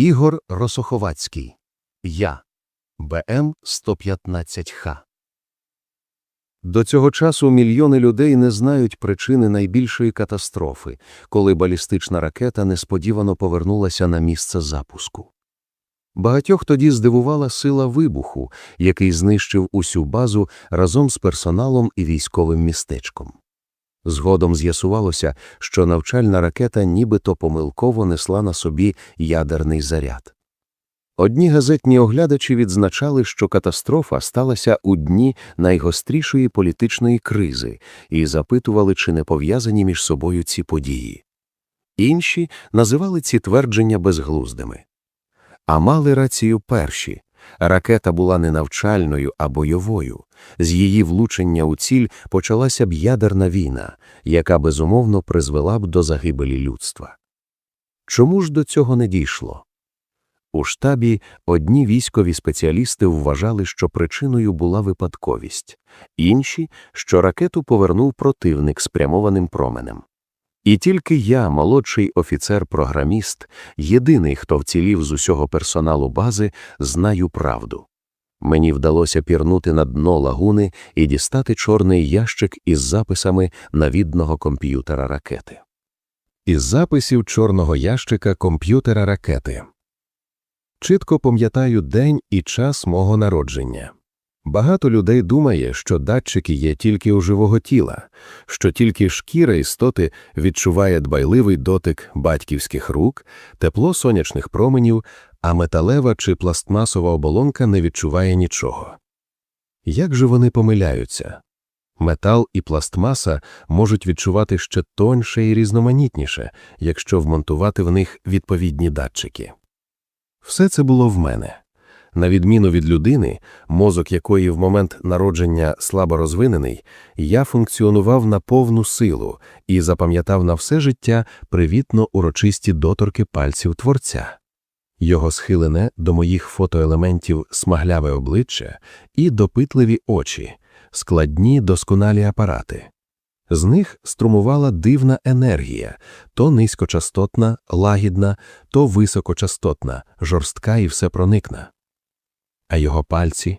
Ігор Росоховацький. Я. БМ 115Х. До цього часу мільйони людей не знають причини найбільшої катастрофи, коли балістична ракета несподівано повернулася на місце запуску. Багатьох тоді здивувала сила вибуху, який знищив усю базу разом з персоналом і військовим містечком. Згодом з'ясувалося, що навчальна ракета нібито помилково несла на собі ядерний заряд. Одні газетні оглядачі відзначали, що катастрофа сталася у дні найгострішої політичної кризи і запитували, чи не пов'язані між собою ці події. Інші називали ці твердження безглуздими. А мали рацію перші. Ракета була не навчальною, а бойовою. З її влучення у ціль почалася б ядерна війна, яка безумовно призвела б до загибелі людства. Чому ж до цього не дійшло? У штабі одні військові спеціалісти вважали, що причиною була випадковість, інші, що ракету повернув противник спрямованим променем. І тільки я, молодший офіцер-програміст, єдиний, хто вцілів з усього персоналу бази, знаю правду. Мені вдалося пірнути на дно лагуни і дістати чорний ящик із записами навідного комп'ютера ракети. Із записів чорного ящика комп'ютера ракети. Чітко пам'ятаю день і час мого народження. Багато людей думає, що датчики є тільки у живого тіла, що тільки шкіра істоти відчуває дбайливий дотик батьківських рук, тепло сонячних променів, а металева чи пластмасова оболонка не відчуває нічого. Як же вони помиляються? Метал і пластмаса можуть відчувати ще тоньше і різноманітніше, якщо вмонтувати в них відповідні датчики. Все це було в мене. На відміну від людини, мозок якої в момент народження слабо розвинений, я функціонував на повну силу і запам'ятав на все життя привітно урочисті доторки пальців творця, його схилене до моїх фотоелементів смагляве обличчя і допитливі очі, складні досконалі апарати. З них струмувала дивна енергія то низькочастотна, лагідна, то високочастотна, жорстка і всепроникна. А його пальці?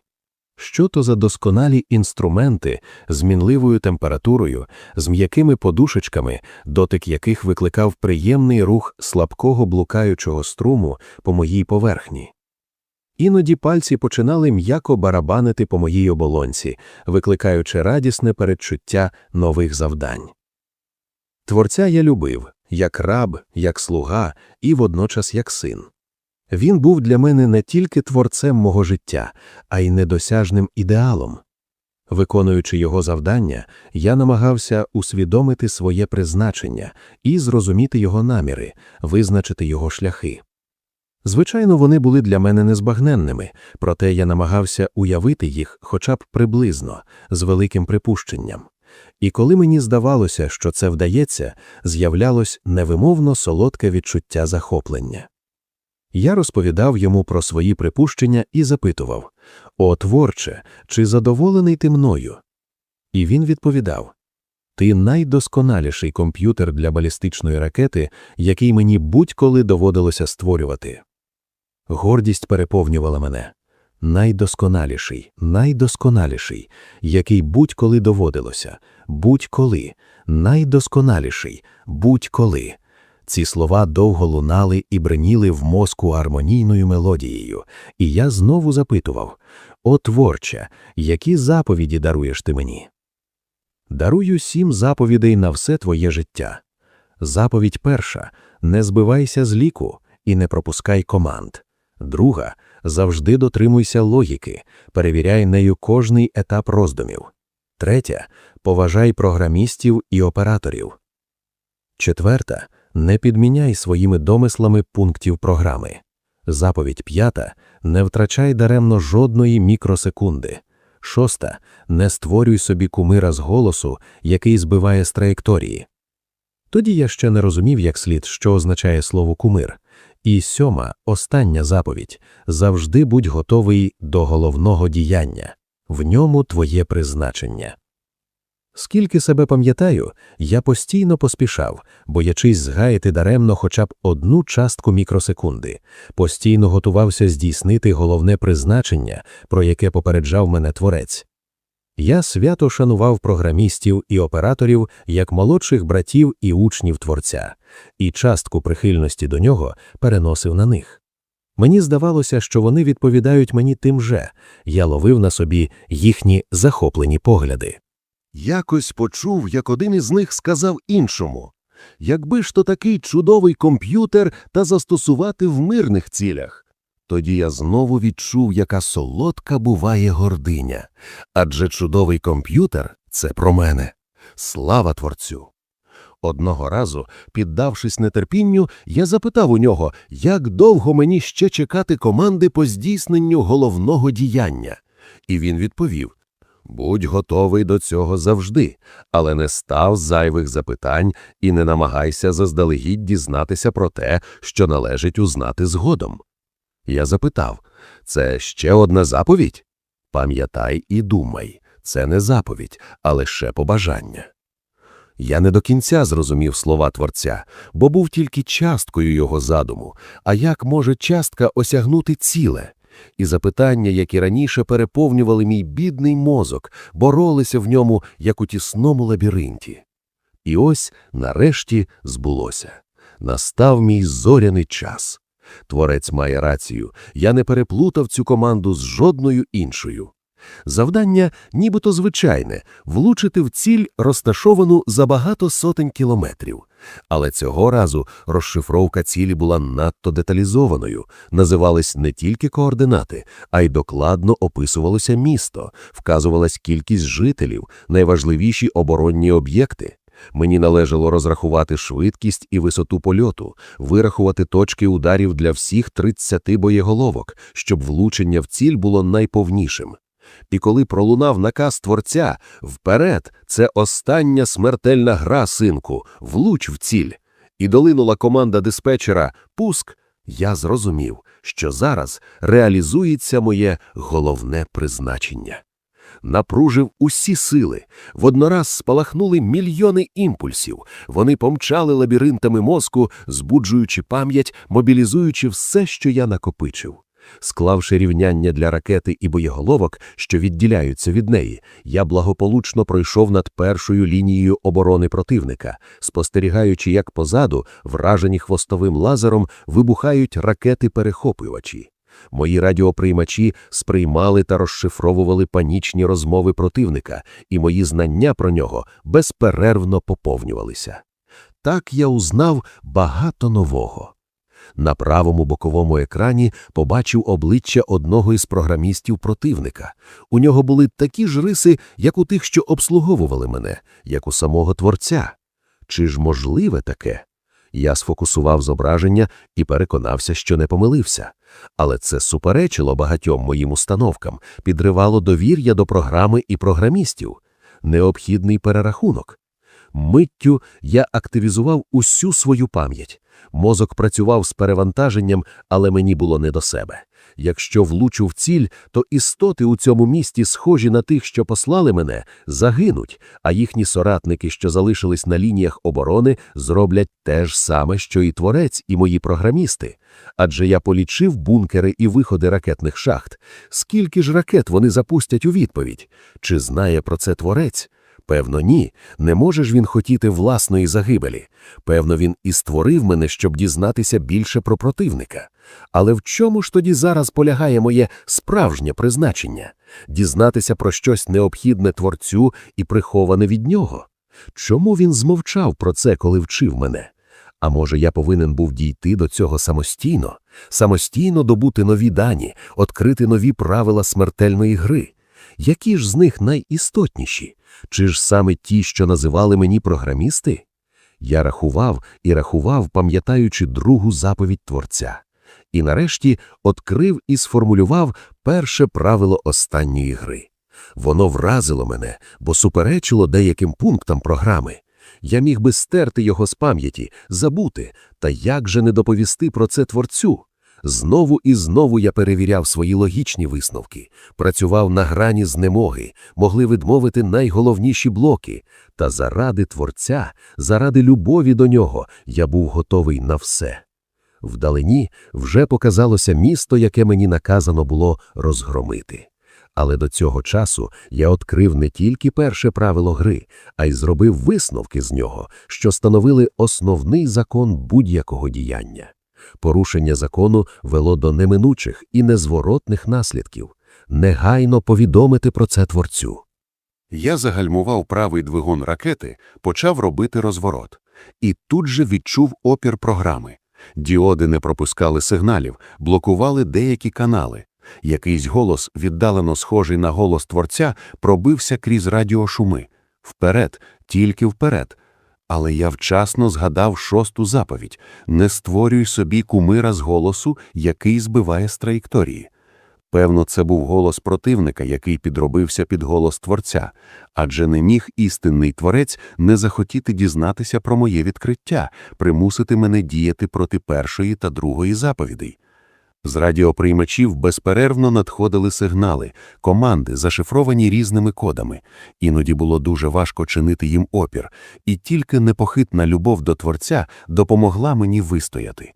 Що то за досконалі інструменти з мінливою температурою, з м'якими подушечками, дотик яких викликав приємний рух слабкого блукаючого струму по моїй поверхні. Іноді пальці починали м'яко барабанити по моїй оболонці, викликаючи радісне передчуття нових завдань. Творця я любив як раб, як слуга і водночас як син. Він був для мене не тільки творцем мого життя, а й недосяжним ідеалом. Виконуючи його завдання, я намагався усвідомити своє призначення і зрозуміти його наміри, визначити його шляхи. Звичайно, вони були для мене незбагненними, проте я намагався уявити їх хоча б приблизно, з великим припущенням. І коли мені здавалося, що це вдається, з'являлось невимовно солодке відчуття захоплення. Я розповідав йому про свої припущення і запитував О, творче, чи задоволений ти мною? І він відповідав Ти найдосконаліший комп'ютер для балістичної ракети, який мені будь-коли доводилося створювати. Гордість переповнювала мене найдосконаліший, найдосконаліший, який будь-коли доводилося, будь-коли, найдосконаліший, будь-коли. Ці слова довго лунали і бреніли в мозку армонійною мелодією, і я знову запитував О, творче, які заповіді даруєш ти мені? Дарую сім заповідей на все твоє життя. Заповідь перша не збивайся з ліку і не пропускай команд. Друга завжди дотримуйся логіки, перевіряй нею кожний етап роздумів. Третя поважай програмістів і операторів. Четверта не підміняй своїми домислами пунктів програми. Заповідь п'ята не втрачай даремно жодної мікросекунди. Шоста не створюй собі кумира з голосу, який збиває з траєкторії. Тоді я ще не розумів як слід, що означає слово кумир. І сьома, остання заповідь завжди будь готовий до головного діяння в ньому твоє призначення. Скільки себе пам'ятаю, я постійно поспішав, боячись згаяти даремно хоча б одну частку мікросекунди, постійно готувався здійснити головне призначення, про яке попереджав мене творець. Я свято шанував програмістів і операторів як молодших братів і учнів творця, і частку прихильності до нього переносив на них. Мені здавалося, що вони відповідають мені тим же, я ловив на собі їхні захоплені погляди. Якось почув, як один із них сказав іншому якби ж то такий чудовий комп'ютер та застосувати в мирних цілях. Тоді я знову відчув, яка солодка буває гординя. Адже чудовий комп'ютер це про мене. Слава творцю. Одного разу, піддавшись нетерпінню, я запитав у нього, як довго мені ще чекати команди по здійсненню головного діяння. І він відповів Будь готовий до цього завжди, але не став зайвих запитань і не намагайся заздалегідь дізнатися про те, що належить узнати згодом. Я запитав це ще одна заповідь? Пам'ятай і думай, це не заповідь, а лише побажання. Я не до кінця зрозумів слова творця, бо був тільки часткою його задуму, а як може частка осягнути ціле? І запитання, які раніше переповнювали мій бідний мозок, боролися в ньому, як у тісному лабіринті. І ось, нарешті, збулося. Настав мій зоряний час. Творець має рацію, я не переплутав цю команду з жодною іншою. Завдання нібито звичайне влучити в ціль, розташовану за багато сотень кілометрів. Але цього разу розшифровка цілі була надто деталізованою, називались не тільки координати, а й докладно описувалося місто, вказувалась кількість жителів, найважливіші оборонні об'єкти. Мені належало розрахувати швидкість і висоту польоту, вирахувати точки ударів для всіх 30 боєголовок, щоб влучення в ціль було найповнішим. І коли пролунав наказ творця вперед, це остання смертельна гра, синку, влуч в ціль. І долинула команда диспетчера Пуск, я зрозумів, що зараз реалізується моє головне призначення. Напружив усі сили, воднораз спалахнули мільйони імпульсів, вони помчали лабіринтами мозку, збуджуючи пам'ять, мобілізуючи все, що я накопичив. Склавши рівняння для ракети і боєголовок, що відділяються від неї, я благополучно пройшов над першою лінією оборони противника, спостерігаючи, як позаду, вражені хвостовим лазером, вибухають ракети-перехоплювачі. Мої радіоприймачі сприймали та розшифровували панічні розмови противника, і мої знання про нього безперервно поповнювалися. Так я узнав багато нового. На правому боковому екрані побачив обличчя одного із програмістів противника. У нього були такі ж риси, як у тих, що обслуговували мене, як у самого творця. Чи ж можливе таке? Я сфокусував зображення і переконався, що не помилився. Але це суперечило багатьом моїм установкам, підривало довір'я до програми і програмістів, необхідний перерахунок. Миттю я активізував усю свою пам'ять. Мозок працював з перевантаженням, але мені було не до себе. Якщо влучу в ціль, то істоти у цьому місті, схожі на тих, що послали мене, загинуть, а їхні соратники, що залишились на лініях оборони, зроблять те ж саме, що і творець, і мої програмісти. Адже я полічив бункери і виходи ракетних шахт. Скільки ж ракет вони запустять у відповідь? Чи знає про це творець? Певно, ні, не може ж він хотіти власної загибелі. Певно, він і створив мене, щоб дізнатися більше про противника. Але в чому ж тоді зараз полягає моє справжнє призначення дізнатися про щось необхідне творцю і приховане від нього? Чому він змовчав про це, коли вчив мене? А може, я повинен був дійти до цього самостійно, самостійно добути нові дані, відкрити нові правила смертельної гри? Які ж з них найістотніші? Чи ж саме ті, що називали мені програмісти? Я рахував і рахував, пам'ятаючи другу заповідь творця, і нарешті відкрив і сформулював перше правило останньої гри. Воно вразило мене, бо суперечило деяким пунктам програми. Я міг би стерти його з пам'яті, забути, та як же не доповісти про це творцю? Знову і знову я перевіряв свої логічні висновки, працював на грані знемоги, могли відмовити найголовніші блоки. Та заради Творця, заради любові до нього я був готовий на все. Вдалині вже показалося місто, яке мені наказано було розгромити. Але до цього часу я відкрив не тільки перше правило гри, а й зробив висновки з нього, що становили основний закон будь-якого діяння. Порушення закону вело до неминучих і незворотних наслідків. Негайно повідомити про це творцю. Я загальмував правий двигун ракети, почав робити розворот. І тут же відчув опір програми. Діоди не пропускали сигналів, блокували деякі канали. Якийсь голос, віддалено схожий на голос творця, пробився крізь радіошуми. Вперед, тільки вперед. Але я вчасно згадав шосту заповідь «Не створюй собі кумира з голосу, який збиває з траєкторії». Певно, це був голос противника, який підробився під голос творця, адже не міг істинний творець не захотіти дізнатися про моє відкриття, примусити мене діяти проти першої та другої заповідей. З радіоприймачів безперервно надходили сигнали, команди, зашифровані різними кодами. Іноді було дуже важко чинити їм опір, і тільки непохитна любов до творця допомогла мені вистояти.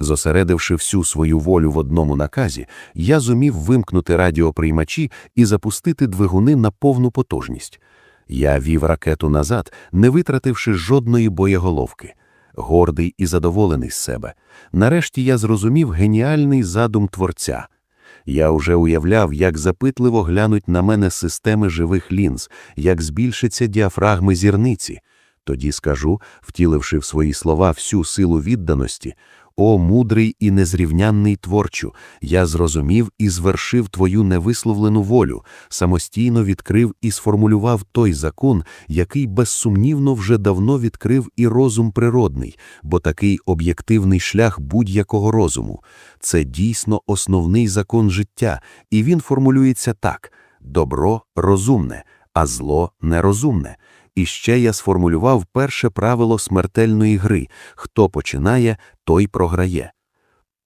Зосередивши всю свою волю в одному наказі, я зумів вимкнути радіоприймачі і запустити двигуни на повну потужність. Я вів ракету назад, не витративши жодної боєголовки. Гордий і задоволений з себе. Нарешті я зрозумів геніальний задум творця. Я уже уявляв, як запитливо глянуть на мене системи живих лінз, як збільшиться діафрагми зірниці. Тоді скажу, втіливши в свої слова всю силу відданості, «О, мудрий і незрівнянний творчу, я зрозумів і звершив твою невисловлену волю, самостійно відкрив і сформулював той закон, який безсумнівно вже давно відкрив і розум природний, бо такий об'єктивний шлях будь-якого розуму. Це дійсно основний закон життя, і він формулюється так – добро – розумне, а зло – нерозумне. І ще я сформулював перше правило смертельної гри – хто починає, той програє.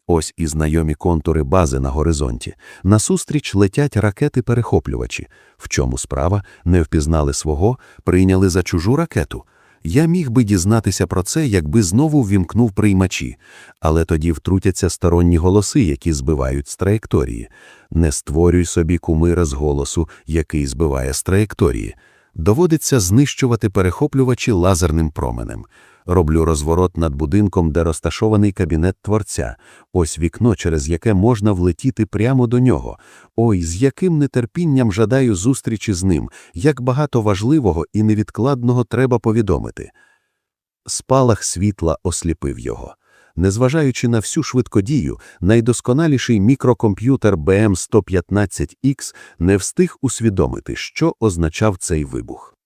Ось і знайомі контури бази на горизонті. Насустріч летять ракети-перехоплювачі. В чому справа? Не впізнали свого, прийняли за чужу ракету. Я міг би дізнатися про це, якби знову ввімкнув приймачі, але тоді втрутяться сторонні голоси, які збивають з траєкторії. Не створюй собі кумира з голосу, який збиває з траєкторії. Доводиться знищувати перехоплювачі лазерним променем. Роблю розворот над будинком, де розташований кабінет творця. Ось вікно, через яке можна влетіти прямо до нього. Ой, з яким нетерпінням жадаю зустрічі з ним, як багато важливого і невідкладного треба повідомити. Спалах світла осліпив його. Незважаючи на всю швидкодію, найдосконаліший мікрокомп'ютер BM115X не встиг усвідомити, що означав цей вибух.